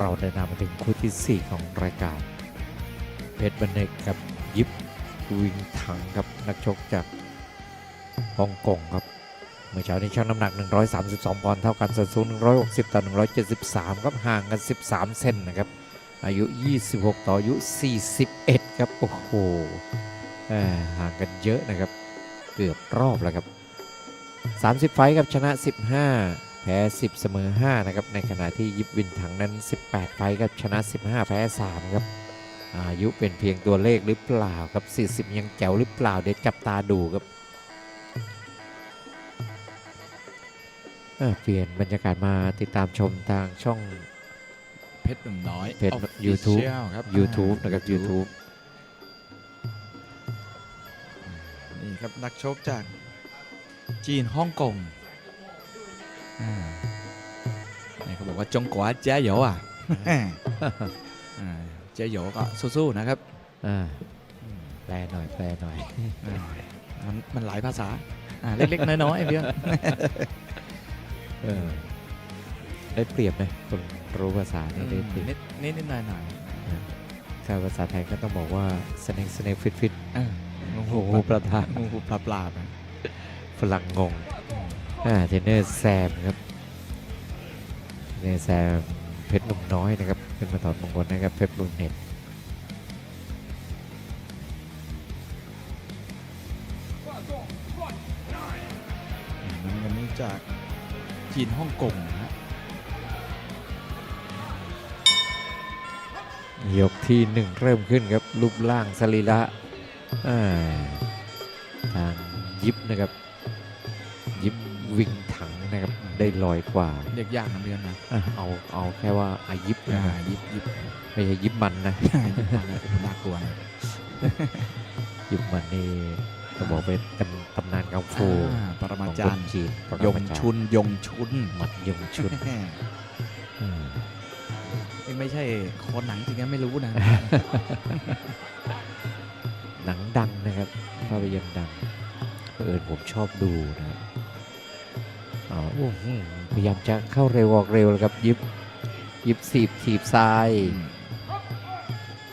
เราเดินทางมาถึงคู่ที่ 4 ของรายการ เพชรบันเนกกับยิปวิงถังครับนักชกจากฮ่องกงครับ เมื่อเช้านี้ชั่งน้ำหนัก 132ปอนด์เท่ากันสัดส่วนสูง160 ต่อ 173 ครับห่างกัน 13 เซนนะครับ อายุ 26 ต่ออายุ 41 ครับ โอ้โหห่างกันเยอะนะครับ เกือบรอบแล้วครับ 30 ไฟท์ครับชนะ 15 แพ้ 10 เสมอ 5 นะครับ ในขณะที่ยิบวินถังนั้น 18 ไฟท์ครับชนะ 15 แพ้ 3 ครับ อายุเป็นเพียงตัวเลขหรือเปล่าครับ 40 ยังแจ๋วหรือเปล่า เดี๋ยวจับตาดูครับอะเปลี่ยนบรรยากาศมาติดตามชมทางช่องเพชรหนุ่มน้อยเพจ Official YouTube ครับ YouTube อ่านะครับ YouTube นี่ครับนักชกจากจีนฮ่องกงอ่านี่ เขาบอกว่าจงกวาเจ๊เหยวอะอ่าเจ๊เหยวก็สู้ๆนะครับอ่าแปลหน่อยแปลหน่อยอ่ามันมันหลายภาษาอ่าเล็กๆน้อยๆเพื่อนเออได้เปรียบไหมคนรู้ภาษานี่ได้เปรียบนิดนิดนิดหน่อยหน่อยถ้าภาษาไทยก็ต้องบอกว่าสเน็กสเน็กฟิตฟิตๆอ่างูโอ้โหประธานงูหูปลาปลาๆไปฝรั่งงงอ่า เทรนเนอร์แซมครับเทรนเนอร์แซมเพชรหนุ่มน้อยนะครับเป็นมาถอดมงคลนะครับเพชรบุญเน็ตมันมันนี้จากจีนฮ่องกงนะฮะยกที่หนึ่งเริ่มขึ้นครับรูปร่างสรีระอ่าทางยิบนะครับยิบ วิ่งถังนะครับได้ลอยกว่าเรียกยากนะเพื่อนนะอะเอาเอาแค่ว่าอายิบนะอ่าครับยิบยิบไม่ใช่ยิบมันนะยิบมาเลยโอ้โหน่ากลัวนะยิบมันนี่ต้องบอกเป็นตำตำนานกังฟูอ่าปรขมาองจาครนย์จีนปรยงมาจารชุนยงชุนหมัดยงชุนอืมนี่ไม่ใช่คนหนังจริงๆไม่รู้นะหนังดังนะครับภาพยนตร์ดังเผอิญผมชอบดูนะครับอ๋ออื้อหือ พยายามจะเข้าเร็วออกเร็วเลยครับ ยิบยิบสีบถีบซ้าย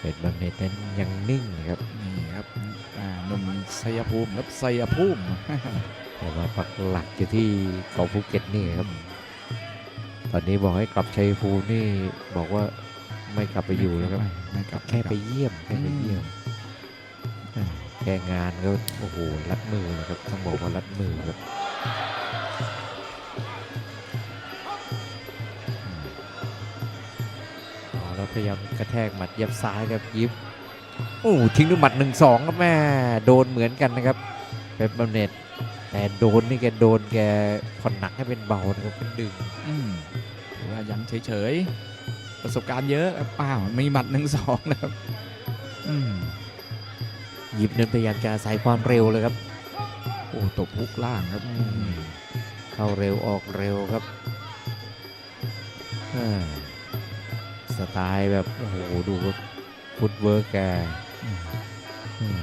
เป็นบันเนตนั้นยังนิ่งนะครับนี่ครับอ่าหนุ่มชัยภูมิครับชัยภูมิแต่ว่าปักหลักอยู่ที่เกาะภูเก็ตนี่ครับ ตอนนี้บอกให้กลับชัยภูมินี่บอกว่าไม่กลับไปอยู่แล้วครับไม่ไม่กลับแค่ไปม่กลับเยี่ยมแค่ไปเยี่ยมอ่าแค่งานก็โอ้โหรัดมือนะครับต้องบอกว่ารัดมือครับ แล้วพยายามกระแทกหมัดเย็บซ้ายครับยิบโอ้ทิ้งด้วยหมัดหนึ่งสองครับแม่โดนเหมือนกันนะครับเป็นบำเหน็จแต่โดนนี่แกโดนแกผ่อนหนักให้เป็นเบานะครับเป็นดึงอืมหรือว่ายังเฉยๆประสบการณ์เยอะครับป้าวมีหมัดหนึ่งสองนะครับอืมยิบนั้นพยายามจะอาศัยความเร็วเลยครับ โอ้ตบพุกล่างครับอืมเข้าเร็วออกเร็วครับอ่า สไตล์แบบโอ้โหดูครับฟุตเวิร์กแกอืมอืม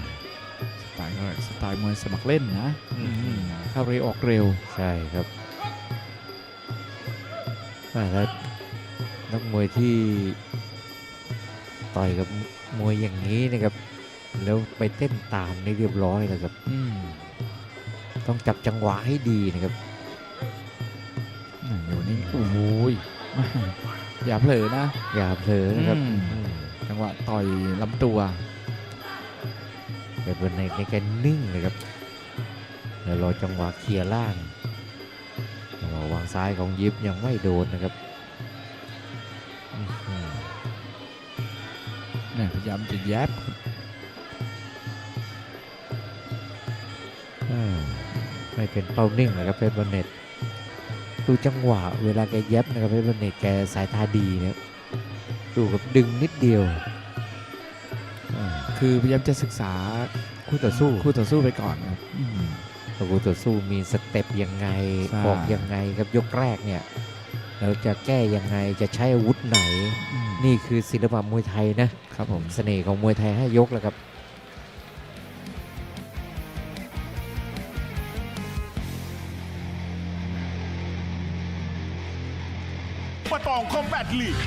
สไตล์ก็สไตล์มวยสมัครเล่นนะอืมอืมเข้าเร็วออกเร็ว ใช่ครับอ่าแล้วนักมวยที่ต่อยกับมวยอย่างนี้นะครับ แล้วไปเต้นตามนี่เรียบร้อยแล้วครับอืมต้องจับจังหวะให้ดีนะครับอ่าอยู่นี่โอ้โหย อย่าเผลอนะอย่าเผลอนะครับอืมอืมจังหวะต่อยลำตัวเป็นบนในในแกนิ่งเลยครับแล้วรอจังหวะเคลียร์ล่างจังหวะวางซ้ายของยิบยังไม่โดนนะครับอื้อหือเนี่ยพยายามจะแยบอ่าไม่เป็นเป้านิ่งนะครับเพชรบอลเน็ต ดูจังหวะเวลาแกแย็บนะครับเพชรบอลเน็ตแกสายตาดีนะครับดูกับดึงนิดเดียวอ่าคือพยายามจะศึกษาคู่ต่อสู้คู่ต่อสู้ไปก่อนครับอืมคู่ต่อสู้มีสเต็ปยังไงใช่ออกยังไงครับยกแรกเนี่ยเราจะแก้ยังไงจะใช้อาวุธไหนอืมนี่คือศิลปะมวยไทยนะครับผมเสน่ห์ของมวยไทยให้ยกแล้วครับ มาต่อ Patong Combat League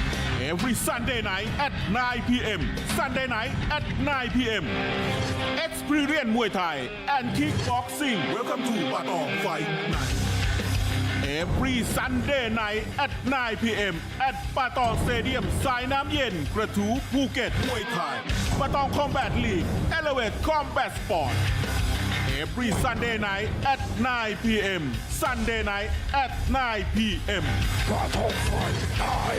every Sunday night at 9 p.m. Sunday night at 9 p.m. Experience Muay Thai and Kickboxing. Welcome to Patong Fight Night. Every Sunday night at 9 p.m. at ปาตองสเตเดียมสายน้ำเย็น กระทูภูเก็ตมวยไทยปาตองคอมแบทลีก Elevate Combat Sport Every Sunday night at 9 p.m. Sunday night at 9 p.m. ปาตองไฟไทย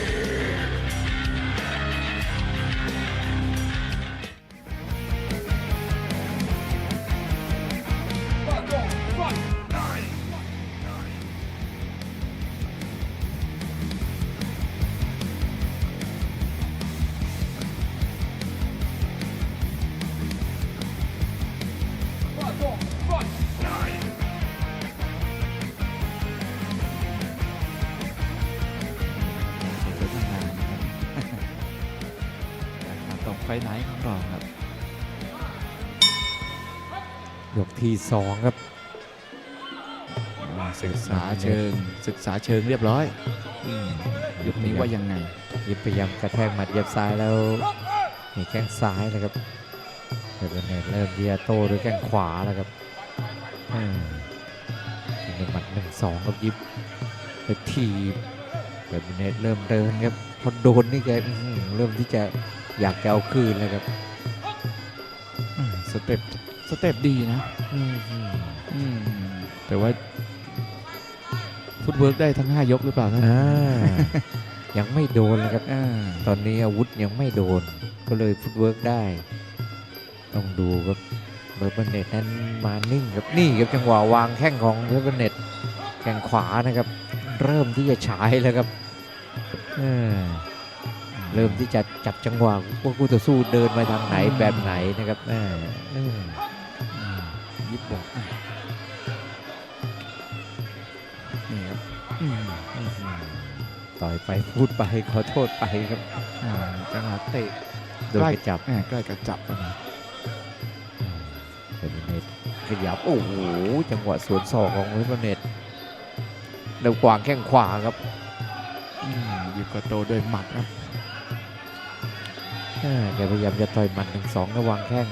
ไฟไหนของเราครับ ยกที่สองครับ ศึกษาเชิงศึกษาเชิงเรียบร้อยยุคนี้ว่ายังไงยิบพยายามกระแทกหมัดเหยับซ้ายแล้วมีแข้งซ้ายนะครับเพชรเนตเริ่มที่จะโต้ด้วยแข้งขวาแล้วครับอืมเป็นหมัดหนึ่งสองครับยิบไปทีบเพชรเนตเริ่มเดินครับพอโดนนี่แกอื้อหือเริ่มที่จะ อยากจะเอาคืนเลยครับอืมสเต็ปสเต็ปดีนะอืมอืมอืมแต่ว่าฟุตเวิร์กได้ทั้ง 5 ยกหรือเปล่าท่านอ่ายังไม่โดนเลยครับ อ่าตอนนี้อาวุธยังไม่โดน ก็เลยฟุตเวิร์กได้ ต้องดูครับเบอร์เบเน็ตนั้นมานิ่งครับนี่ครับจังหวะวางแข้งของเบอร์เบเน็ตแข้งขวานะครับ เริ่มที่จะฉายแล้วครับเออเริ่มที่จะ จับจังหวะว่าคู่ต่อสู้เดินมาทางไหนแบบไหนนะครับเออเอออืมยิบบอกอะนี่ครับอืมอื้อหือต่อยไปพูดไปขอโทษไปครับอ่าจังหวะเตะโดนกระจับอ่าใกล้กระจับแล้วนะเบอร์เน็ตขยับโอ้โหจังหวะสวนศอกของเบอร์เน็ตแล้วกวางแข้งขวาครับอืมหยิบกระโตด้วยหมัดครับอ่า แกพยายามจะต่อยหมันหนึ่งสองระวังแข้ง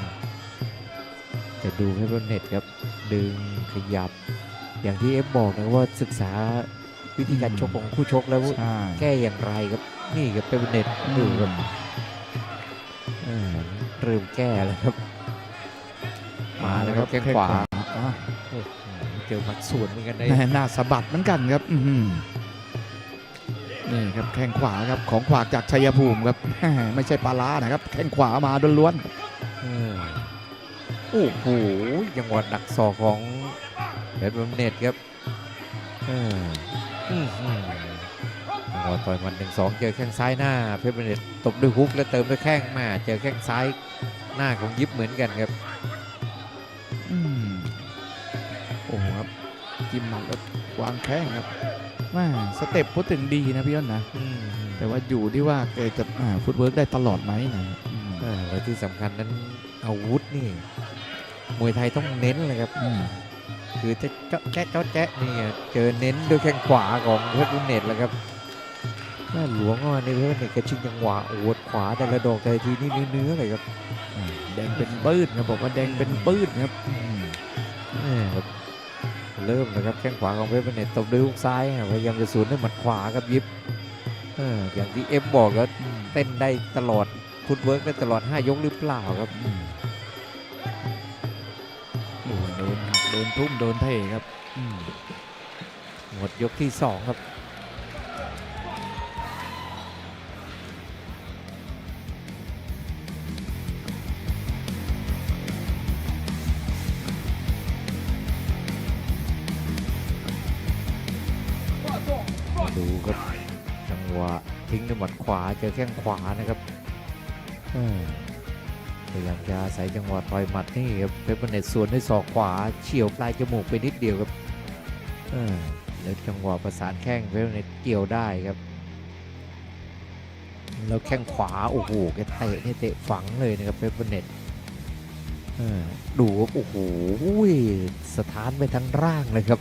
แต่ดูให้เบอร์เน็ตครับ ดึงขยับ อย่างที่เอฟบอกนะว่าศึกษาวิธีการชกของคู่ชกแล้วใช่แก้อย่างไรครับ นี่ครับเบอร์เน็ตอืมดูครับอ่าเริ่มแก้แล้วครับ มาแล้วครับแข้งขวาอะโอ้โหเจอหมัดสวนเหมือนกันในแม่หน้าสะบัดเหมือนกันครับ อื้อหือ นี่ครับแข้งขวาครับของขวาจากชัยภูมิครับแหม่ไม่ใช่ปลาร้านะครับ แข้งขวามาล้วนเออโอ้โหจังหวะดักศอกของเพชรบำเน็ตครับเอออื้อหือจังหวะต่อยหมันหนึ่งสองเจอแข้งซ้ายหน้า เพชรบำเน็ตตบด้วยฮุกแล้วเติมด้วยแข้งมาเจอแข้งซ้ายหน้าของยิบเหมือนกันครับๆอืมโอ้โหครับจิ้มหมัดแล้ววางแข้งครับแม่สเต็ปพูดถึงดีนะพี่ยนนะอืมแต่ว่าอยู่ที่ว่าแกจะอ่าฟุตเวิร์กได้ตลอดไหมนะอืมเออแล้วที่สำคัญนั้นอาวุธนี่ มวยไทยต้องเน้นเลยครับอืมคือจะเจาะแจ๊ะเจาะแจ๊ะนี่ไงเจอเน้นด้วยแข้งขวาของเพชรบุญเน็ตแล้วครับแม่หลวงเข้ามาในเพชรบุญเน็ตกระชิงจังหวะโอ้โหขวาแต่ละดอกแต่ละทีนี่เนื้อๆเลยครับอ่าแดงเป็นปื้ดครับบอกว่าแดงเป็นปื้ดครับอืมแม่ครับ เริ่มนะครับแข้งขวาของเพชรบุญเน็ตตบด้วยฮุกซ้ายอะพยายามจะสวนด้วยหมัดขวาครับยิบเอออย่างที่เอฟบอกแล้วเต้นได้ตลอดฟุตเวิร์กได้ตลอด 5 ยกหรือเปล่าครับอืมโอ้โหโดนหักโดนทุ่มโดนเทครับอืมหมดยกที่สองครับ ดูครับจังหวะทิ้งด้วยหมัดขวาเจอแข้งขวานะครับเออพยายามจะอาศัยจังหวะต่อยหมัดนี่ครับเพชรบุญเน็ตสวนด้วยศอกขวาเฉียวปลายจมูกไปนิดเดียวครับเออแล้วจังหวะประสานแข้งเพชรบุญเน็ตเกี่ยวได้ครับ แล้วแข้งขวาโอ้โหแกเตะนี่เตะฝังเลยนะครับเพชรบุญเน็ตเออดูครับโอ้โหสถานไปทั้งร่างเลยครับ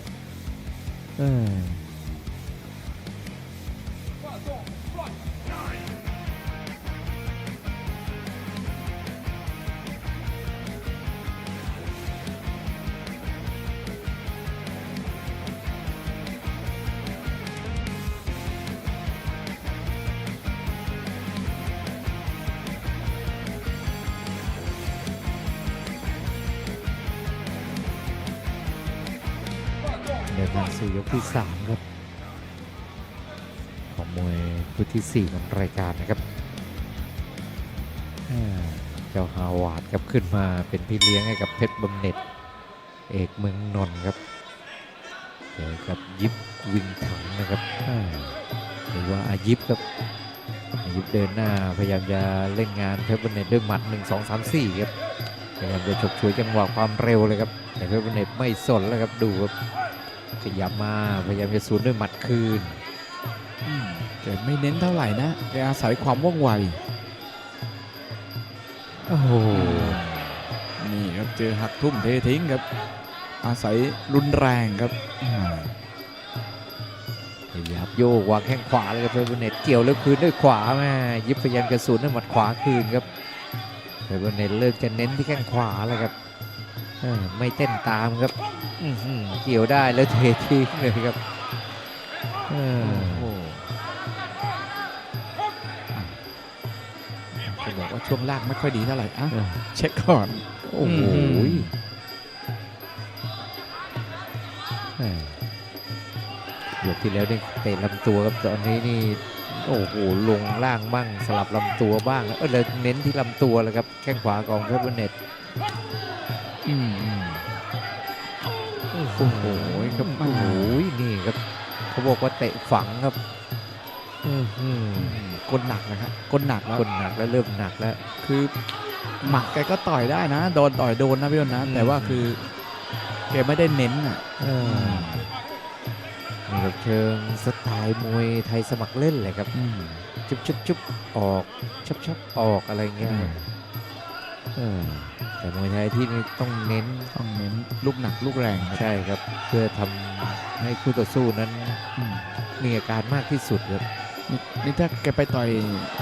เดินมาสู่ยกที่สามครับ ของมวยคู่ที่สี่ของรายการนะครับเจ้าฮาวาดครับขึ้นมาเป็นพี่เลี้ยงให้กับเพชรบำเหน็จ เอกเมืองนนท์ครับเจอกับยิบวิงถังนะครับหรือว่าอายิบครับอายิบเดินหน้าพยายามจะเล่นงานเพชรบำเหน็จด้วยหมัด 1 2 3 4 ครับพยายามจะฉกฉวยจังหวะความเร็วเลยครับแต่เพชรบำเหน็จไม่สนแล้วครับดูครับ ขยับมาพยายามจะสวนด้วยหมัดคืนอืมแกไม่เน้นเท่าไหร่นะแกอาศัยความว่องไวโอ้โหนี่ครับเจอหักทุ่มเททิ้งครับ อาศัยรุนแรงครับอ่าขยับโยกวางแข้งขวาเลยครับเพชรบุญเน็ตเกี่ยวแล้วคืนด้วยขวาแม่ยิบพยายามกระสุนด้วยหมัดขวาคืนครับเพชรบุญเน็ตเลิกจะเน้นที่แข้งขวาแล้วครับเอ้ย ไม่เต้นตามครับอื้อหือเกี่ยวได้แล้วเททิ้งเลยครับเออโอ้โหอะจะบอกว่าช่วงล่างไม่ค่อยดีเท่าไหร่อะเออเช็คก่อน โอ้โหอืมแม่ยกที่แล้วนี่เตะลำตัวครับตอนนี้นี่โอ้โหลงล่างบ้างสลับลำตัวบ้างแล้วเออเลยเน้นที่ลำตัวแล้วครับแข้งขวาของเพชรบุญเน็ต โอ้โอ้โหครับโอ้โหนี่ครับเขาบอกว่าเตะฝังครับอื้อหือกลหนักนะครับกลหนักแล้วคนหนักแล้วเริ่มหนักแล้ว คือหมัดแกก็ต่อยได้นะโดนต่อยโดนนะพี่อ้นนะอืมแต่ว่าคือแกไม่ได้เน้นอะเออนี่ครับเชิงสไตล์มวยไทยสมัครเล่นเลยครับอืมชุบชุบชุบออกชับชับออกอะไรเงี้ยอืมเออ แต่มวยไทยที่นี่ต้องเน้นต้องเน้นลูกหนักลูกแรงครับใช่ครับ เพื่อทำให้คู่ต่อสู้นั้นอืมมีอาการมากที่สุดครับนี่นี่ถ้าแกไปต่อย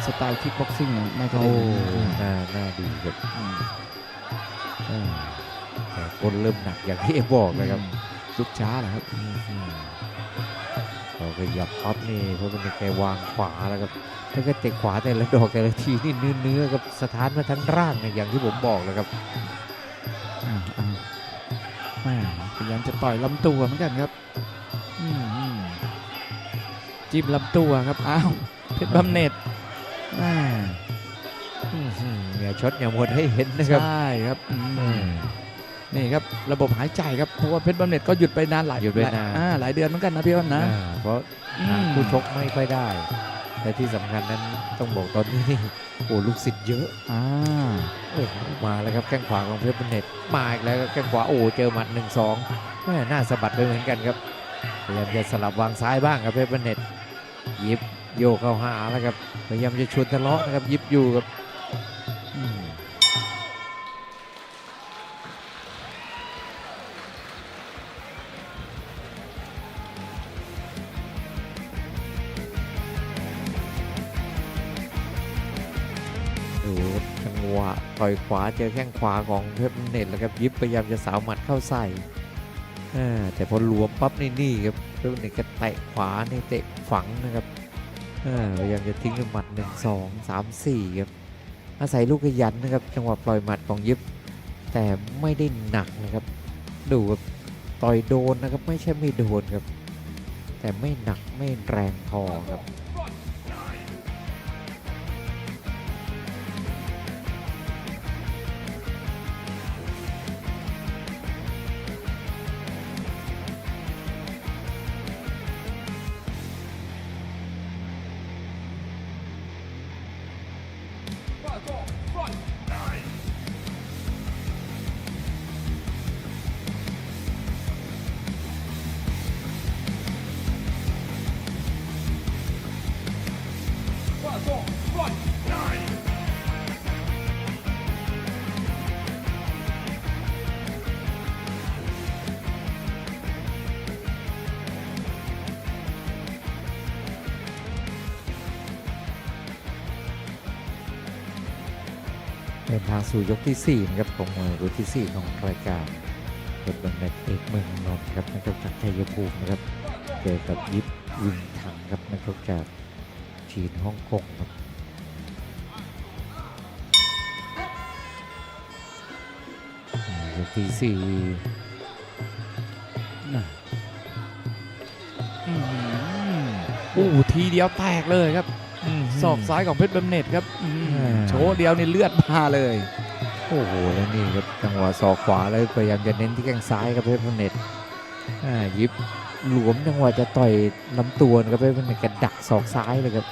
สไตล์คิกบ็อกซิ่งนะน่าจะโอ้ได้เน้นน่าน่าดีครับอืมเออแต่คนเริ่มหนักอย่างที่เอ็มบอกนะครับลุกช้าเหรอครับเราก็ยับปั๊บนี่เพราะมันแกวางขวาแล้วครับ ถ้าก็เตะขวาแต่ละดอกแต่ละทีนี่เนื้อเนื้อๆกับสถานมาทั้งร่างเนี่ยอย่างที่ผมบอกแล้วครับอ่าอ่าแม่พยายามจะต่อยลำตัวเหมือนกันครับอืมอืมจิ้มลำตัวครับอ้าวเพชรบำเหน็จแม่อื้อหืออย่าช็อตอย่าหมดให้เห็นนะครับใช่ครับอืมอืมนี่ครับระบบหายใจครับเพราะว่าเพชรบำเหน็จก็หยุดไปนานหลายหยุดไปนานอ่าหลายเดือนเหมือนกันนะพี่อ้นนะอ่าเพราะอืมหาคู่ชกไม่ค่อยได้ แต่ที่สำคัญนั้นต้องบอกตอนนี้นี่โอ้ลูกศิษย์เยอะอ่าโอ้โหมาแล้วครับแข้งขวาของเพชรบุญเน็ตมาอีกแล้วครับแข้งขวาโอ้เจอหมัดหนึ่งสองแม่น่าสะบัดไปเหมือนกันครับพยายามจะสลับวางซ้ายบ้างครับเพชรบุญเน็ตยิบโยกเข้าหาแล้วครับพยายามจะชวนทะเลาะนะครับยิบอยู่ครับ ต่อยขวาเจอแข้งขวาของเพชรบุญเน็ตแล้วครับยิบพยายามจะสาวหมัดเข้าใส่แต่พอหลวมปั๊บนี่นี่ครับเพชรบุญเน็ตก็เตะขวานี่เตะฝังนะครับพยายามจะทิ้งด้วยหมัดหนึ่งสองสามสี่ครับอาศัยลูกขยันนะครับจังหวะปล่อยหมัดของยิบ แต่ไม่ได้หนักนะครับดูครับต่อยโดนนะครับไม่ใช่ไม่โดนครับ แต่ไม่หนักไม่แรงพอครับ สู่ยกที่4นะครับของมวยรุ่นที่4ของรายการเป็นบันเดเอกเมืองนนท์ครับนักชกจากชัยภูมินะครับเจอกับยิปวิงถังครับนักชกจากจีนฮ่องกงครับอืมยกที่4น่ะโอ้โหทีเดียวแตกเลยครับศอกซ้ายของเพชรบำเหน็จครับอืมโชว์เดียวนี่เลือดมาเลย โอ้โหแล้วนี่ครับจังหวะศอกขวาแล้วพยายามจะเน้นที่แข้งซ้ายครับเพชรพเนตรอ่ายิบหลวมจังหวะจะต่อยลำตัวนะครับเพชรพเนตรกระดักศอกซ้ายเลยครับ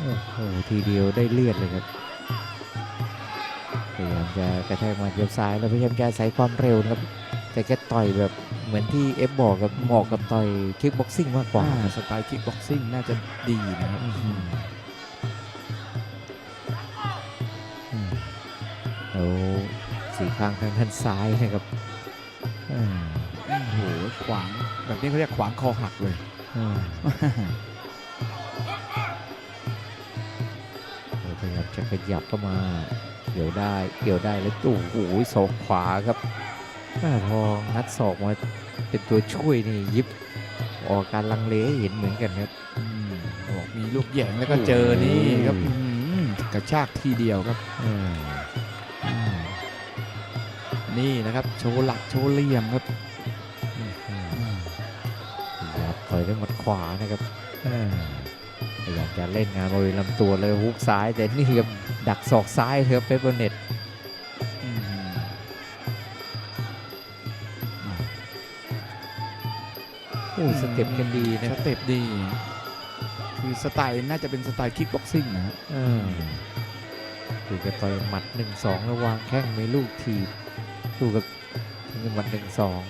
โอ้โหทีเดียวได้เลือดเลยครับพยายามจะกระแทกหมาเยียวซ้ายแล้วพยายามจะใส่ความเร็วนะครับแต่แค่ต่อยแบบเหมือนที่เอฟบอกกับเหมาะกับต่อยคิกบ็อกซิ่งมากกว่าอ่าสไตล์คิกบ็อกซิ่งน่าจะดีนะครับ แล้วสีข้างทางด้านซ้ายนะครับอืมโอ้โหขวางแบบนี้เขาเรียกขวางคอหักเลยอืมเราพยายามจะขยับเข้ามา เกี่ยวได้เกี่ยวได้แล้วโอ้โหศอกขวาครับแม่พองัดศอกมาเป็นตัวช่วยนี่ยิบออกการลังเลให้เห็นเหมือนกันครับอืมบอกมีลูกแหย่งแล้วก็เจอนี่ครับอื้อหือกระชากทีเดียวครับอืมอืม นี่นะครับ โชว์หลักโชว์เหลี่ยมครับอืมพยายามต่อยด้วยหมัดขวานะครับอ่าพยายามจะเล่นงานบริเวณลำตัวเลยฮุกซ้ายแต่นี่ครับดักศอกซ้ายครับเปเปอร์เน็ตอืมโอ้สเต็ปกันดีนะสเต็ปดีคือสไตล์น่าจะเป็นสไตล์คิกบ็อกซิ่งนะฮะเออดูกับต่อยหมัดหนึ่งสองแล้ววางแข้งไม่ลูกทีบ ดูกับหมัดหนึ่งสอง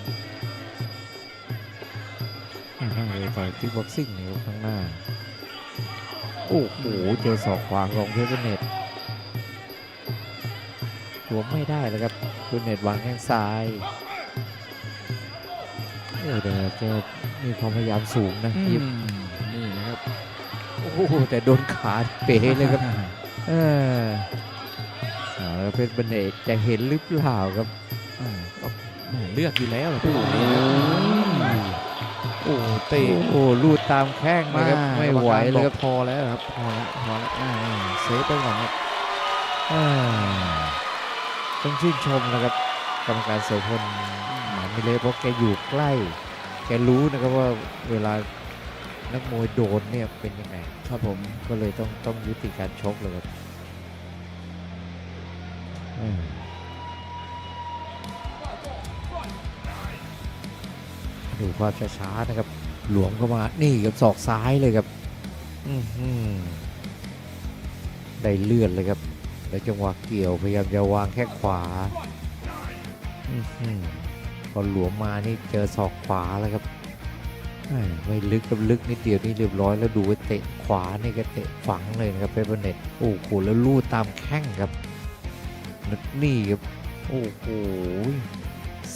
เลยต่อยที่บ็อกซิ่งนี่ครับข้างหน้า โอ้โห เจอศอกขวาของเพชรเน็ตรวมไม่ได้แล้วครับเพชรเน็ตวางแข้งซ้ายโอ้แต่แกมีความพยายามสูงนะยิบนี่นะครับ โอ้โห แต่โดนขาเป๋เลยครับ เออเอาแล้วเพชรบันเอกจะเห็นหรือเปล่าครับอ่าก็แหม่เลือกอยู่แล้วล่ะพี่นี่ครับโอ้เตะโอ้โหลูดตามแข้งนะครับไม่ไหวเลยครับพอแล้วครับพอแล้วพอแล้วอ่าเซฟไปก่อนครับอ่าต้องชื่นชมนะครับกรรมการโสพลหมามิเล่เพราะแกอยู่ใกล้ แกรู้นะครับว่าเวลานักมวยโดนเนี่ยเป็นยังไงครับผมก็เลยต้องต้องยุติการชกเลยครับ ดูภาพช้าๆนะครับ หลวมเข้ามานี่กับศอกซ้ายเลยครับอือหือได้เลื่อนเลยครับ แล้วจังหวะเกี่ยวพยายามจะวางแค่ขวาอื้อหือพอหลวมมานี่เจอศอกขวาแล้วครับไม่ลึกกับลึกนิดเดียวนี่เรียบร้อยแล้วดูว่าเตะขวานี่ก็เตะฝังเลยนะครับเปเปอร์เน็ตโอ้โหแล้วลูดตามแข้งครับนึกนี่ครับโอ้โห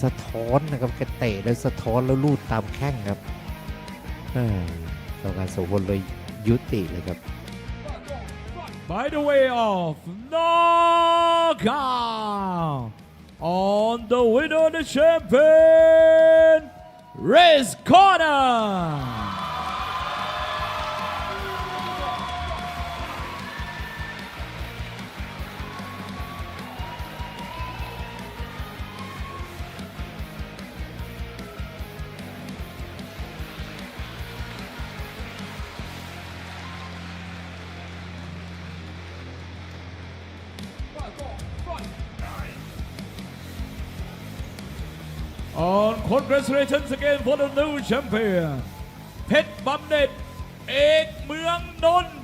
สะท้อนนะครับแกเตะแล้วสะท้อนแล้วลูดตามแข้งครับแหม่กรรมการโสพลเลยยุติเลยครับ by the way of knockout on the winner the champion raise Corner congratulations again for the new champion เพชรบำเหน็จเอกเมืองนนท์